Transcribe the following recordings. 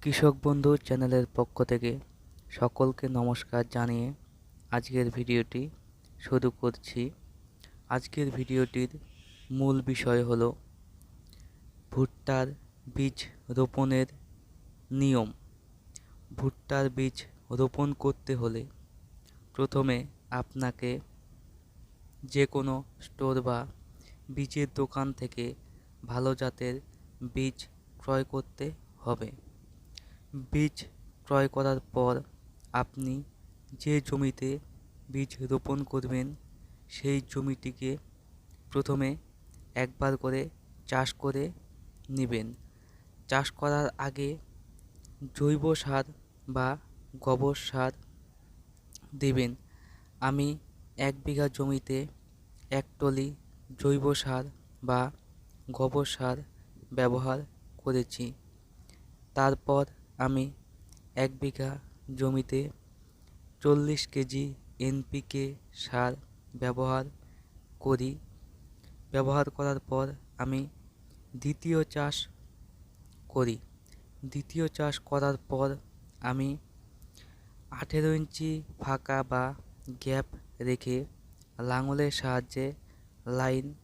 কৃষক বন্ধু চ্যানেলের পক্ষ থেকে সকলকে নমস্কার জানিয়ে আজকের ভিডিওটি শুরু করছি। আজকের ভিডিওটির মূল বিষয় হলো ভুট্টার বীজ রোপণের নিয়ম। ভুট্টার বীজ রোপণ করতে হলে প্রথমে আপনাকে যে কোনো স্টোর বা বীজের দোকান থেকে ভালো জাতের বীজ ক্রয় করতে হবে। বীজ ক্রয় করার পর আপনি যে জমিতে বীজ রোপণ করবেন, সেই জমিটিকে প্রথমে একবার করে চাষ করে নেবেন। চাষ করার আগে জৈব সার বা গোবর সার দেবেন। আমি এক বিঘা জমিতে এক টলি জৈব সার বা গোবর সার ব্যবহার করেছি। তারপর আমি এক বিঘা জমিতে চল্লিশ কেজি এনপিকে সার ব্যবহার করি। ব্যবহার করার পর আমি দ্বিতীয় চাষ করি। দ্বিতীয় চাষ করার পর আমি আঠেরো ইঞ্চি ফাঁকা বা গ্যাপ রেখে লাঙলের সাহায্যে লাইন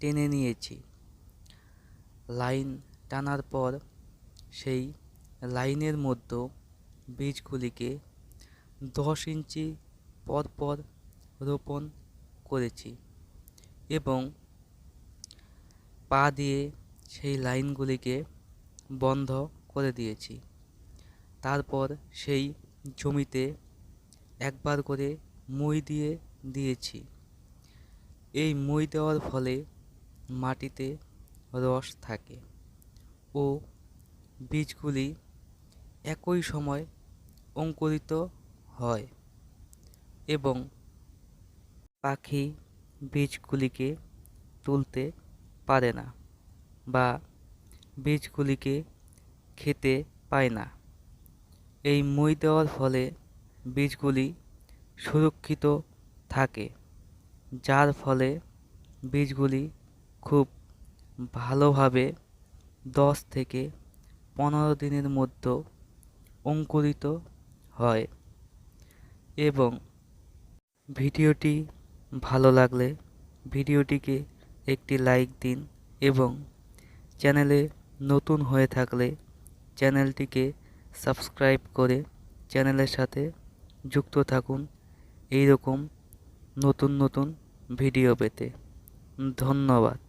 টেনে নিয়েছি। লাইন টানার পর সেই লাইনের মধ্যে বীজগুলিকে দশ ইঞ্চি পর পর রোপণ করেছি এবং পা দিয়ে সেই লাইনগুলিকে বন্ধ করে দিয়েছি। তারপর সেই জমিতে একবার করে মই দিয়ে দিয়েছি। এই মই দেওয়ার ফলে মাটিতে রস থাকে ও বীজগুলি একই সময় অঙ্কুরিত হয় এবং পাখি বীজগুলিকে তুলতে পারে না বা বীজগুলিকে খেতে পায় না। এই মই দেওয়ার ফলে বীজগুলি সুরক্ষিত থাকে, যার ফলে বীজগুলি খুব ভালোভাবে দশ থেকে পনেরো দিনের মধ্যে অঙ্কুরিত হয় এবং ভিডিওটি ভালো লাগলে ভিডিওটিকে একটি লাইক দিন এবং চ্যানেলে নতুন হয়ে থাকলে চ্যানেলটিকে সাবস্ক্রাইব করে চ্যানেলের সাথে যুক্ত থাকুন। এই রকম নতুন নতুন ভিডিও পেতে। ধন্যবাদ।